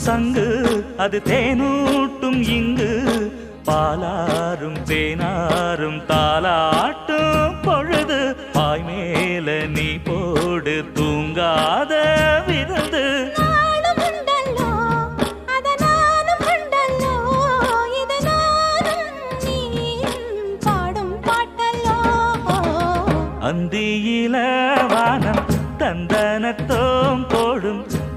சங்கு அது தேனூட்டும் இங்கு. பாலாரும் தேனாரும் தாலாட்டும் பொழுது பாய் மேல நீ போடு தூங்காத விருந்து அந்தியில வானம் தந்தனத்தோம் போடும்